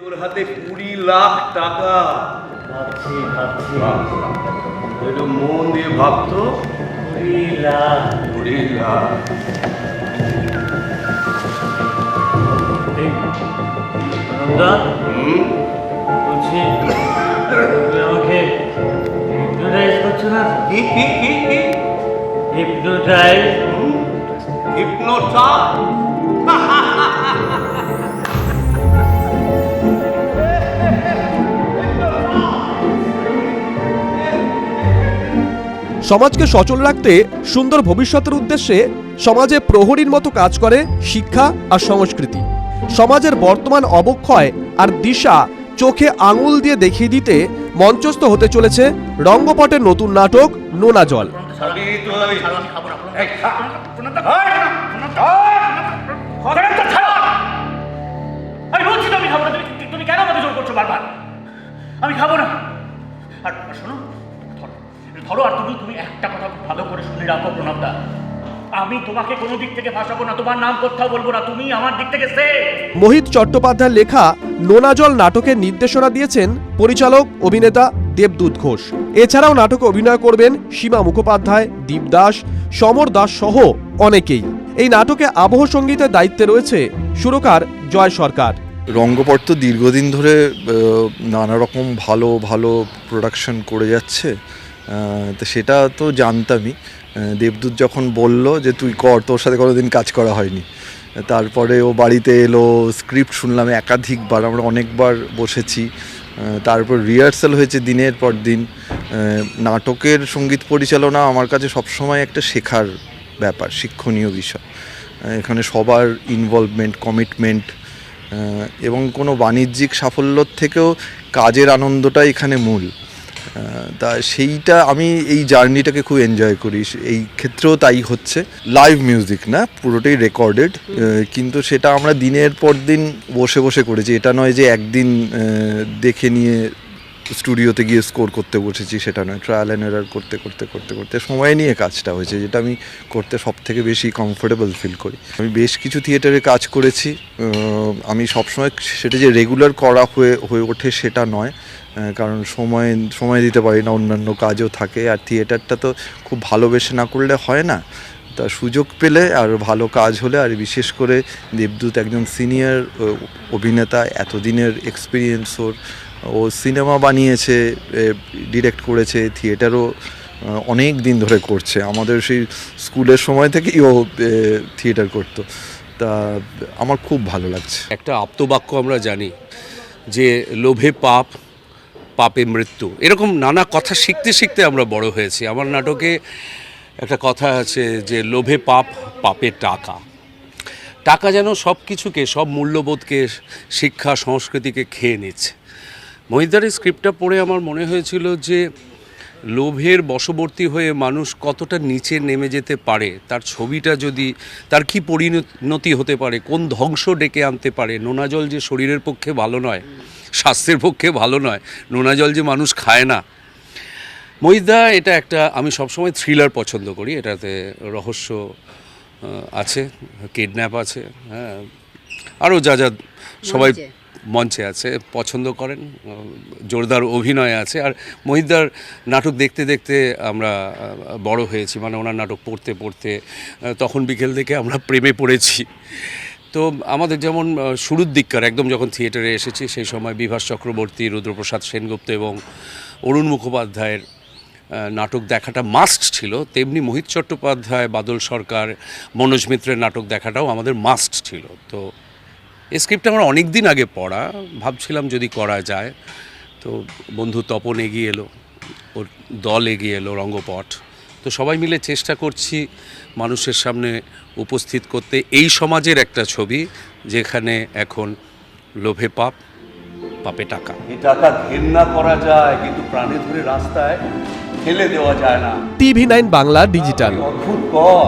তোর হাতে কুড়ি লাখ টাকা। ভাবছি ভাবছি। একটু মন দিয়ে ভাবতো। কুড়ি লাখ। কুড়ি লাখ। বলছি আমাকে হিপনোটাইজ করছ না? কি কি কি কি হিপনোটাইজ সমাজকে সচল রাখতে সুন্দর ভবিষ্যতের উদ্দেশ্যে সমাজে প্রহরীর মতো কাজ করে শিক্ষা আর সংস্কৃতি। সমাজের বর্তমান অবক্ষয় আর দিশা চোখে আঙুল দিয়ে দেখিয়ে দিতে মঞ্চস্থ হতে চলেছে রঙ্গপটের নতুন নাটক নোনা জল। আমি খাব না। আর শোনো ধরো আর তুমি তুমি একটা কথা খুব ভালো করে শুনে রাখো প্রণবদা। আমি তোমাকে কোনো দিক থেকে ভাসাবো না তোমার নাম কোথাও বলব না তুমি আমার দিক থেকে সে মোহিত চট্টোপাধ্যায়ের লেখা নোনা জল নাটকের নির্দেশনা দিয়েছেন পরিচালক অভিনেতা দেবদূত ঘোষ। এছাড়াও নাটকে অভিনয় করবেন সীমা মুখোপাধ্যায় দীপ দাস সমর দাস সহ অনেকেই। এই নাটকে আবহ সঙ্গীতের দায়িত্বে রয়েছে সুরকার জয় সরকার। রঙ্গপট তো দীর্ঘদিন ধরে নানা রকম ভালো ভালো প্রোডাকশন করে যাচ্ছে। তো সেটা তো জানতামই। দেবদূত যখন বলল যে, তুই কর, তোর সাথে কোনোদিন কাজ করা হয়নি। তারপরে ও বাড়িতে এলো, স্ক্রিপ্ট শুনলাম একাধিকবার, আমরা অনেকবার বসেছি। তারপর রিহার্সাল হয়েছে দিনের পর দিন। নাটকের সংগীত পরিচালনা আমার কাছে সবসময় একটা শেখার ব্যাপার, শিক্ষণীয় বিষয়। এখানে সবার ইনভলভমেন্ট কমিটমেন্ট এবং কোনো বাণিজ্যিক সাফল্যর থেকেও কাজের আনন্দটা এখানে মূল। তা সেইটা আমি এই জার্নিটাকে খুব এনজয় করি। এই ক্ষেত্রেও তাই হচ্ছে। লাইভ মিউজিক না পুরোটাই রেকর্ডেড কিন্তু সেটা আমরা দিনের পর দিন বসে বসে করেছি। এটা নয় যে একদিন দেখে নিয়ে স্টুডিওতে গিয়ে স্কোর করতে বসেছি, সেটা নয় ট্রায়াল অ্যান্ড এরার করতে করতে করতে করতে সময় নিয়ে কাজটা হয়েছে, যেটা আমি করতে সব থেকে বেশি কমফোর্টেবল ফিল করি। আমি বেশ কিছু থিয়েটারে কাজ করেছি আমি সবসময় সেটা যে রেগুলার করা হয়ে হয়ে ওঠে সেটা নয় কারণ সময় সময় দিতে পারি না, অন্যান্য কাজও থাকে, আর থিয়েটারটা তো খুব ভালোবেসে না করলে হয় না। তা সুযোগ পেলে আর ভালো কাজ হলে, আর বিশেষ করে দেবদূত একজন সিনিয়র অভিনেতা, এতদিনের এক্সপিরিয়েন্স ওর ও সিনেমা বানিয়েছে ডিরেক্ট করেছে, থিয়েটারও অনেক দিন ধরে করছে। আমাদের সেই স্কুলের সময় থেকেই ও থিয়েটার করতো। তা, আমার খুব ভালো লাগছে। একটা আপ্তবাক্য আমরা জানি যে, লোভে পাপ, পাপে মৃত্যু। এরকম নানা কথা শিখতে শিখতে আমরা বড় হয়েছি। আমার নাটকে একটা কথা আছে যে, লোভে পাপ, পাপে টাকা। টাকা যেন সব কিছুকে সব মূল্যবোধকে, শিক্ষা, সংস্কৃতিকে খেয়ে নিচ্ছে। মহিদারের স্ক্রিপ্টটা পড়ে আমার মনে হয়েছিল যে লোভের বশবর্তী হয়ে মানুষ কতটা নিচে নেমে যেতে পারে, তার ছবিটা যদি, তার কি পরিণতি হতে পারে, কোন ধ্বংস ডেকে আনতে পারে নোনা জল যে শরীরের পক্ষে ভালো নয়, স্বাস্থ্যের পক্ষে ভালো নয় নোনা জল যে মানুষ খায় না। মহিদা এটা একটা, আমি সবসময় থ্রিলার পছন্দ করি, এটাতে রহস্য আছে কিডন্যাপ আছে হ্যাঁ আরও যা যা সবাই মঞ্চে। আছে, পছন্দ করেন, জোরদার অভিনয় আছে। আর মহিদার নাটক দেখতে দেখতে আমরা বড় হয়েছি মানে ওনার নাটক পড়তে পড়তে তখন বিকেল থেকে আমরা প্রেমে পড়েছি। তো আমাদের যেমন শুরুর দিককার, একদম যখন থিয়েটারে এসেছি, সেই সময় বিভাস চক্রবর্তী, রুদ্রপ্রসাদ সেনগুপ্ত এবং অরুণ মুখোপাধ্যায়ের নাটক দেখাটা মাস্ট ছিল। তেমনি মোহিত চট্টোপাধ্যায়, বাদল সরকার, মনোজ মিত্রের নাটক দেখাটাও আমাদের মাস্ট ছিল। তো এই স্ক্রিপ্টটা আমার অনেক দিন আগে পড়া ভাবছিলাম যদি করা যায়। তো বন্ধু তপন এগিয়ে এলো ওর দল এগিয়ে এলো রঙ্গপট তো সবাই মিলে চেষ্টা করছি মানুষের সামনে উপস্থিত করতে। এই সমাজের একটা ছবি যেখানে এখন লোভে পাপ পাপে টাকা। এই টাকা ঘেন্না করা যায় কিন্তু প্রাণে ধরে রাস্তায় ফেলে দেওয়া যায় না। TV nine Bangla digital. অদ্ভুত কর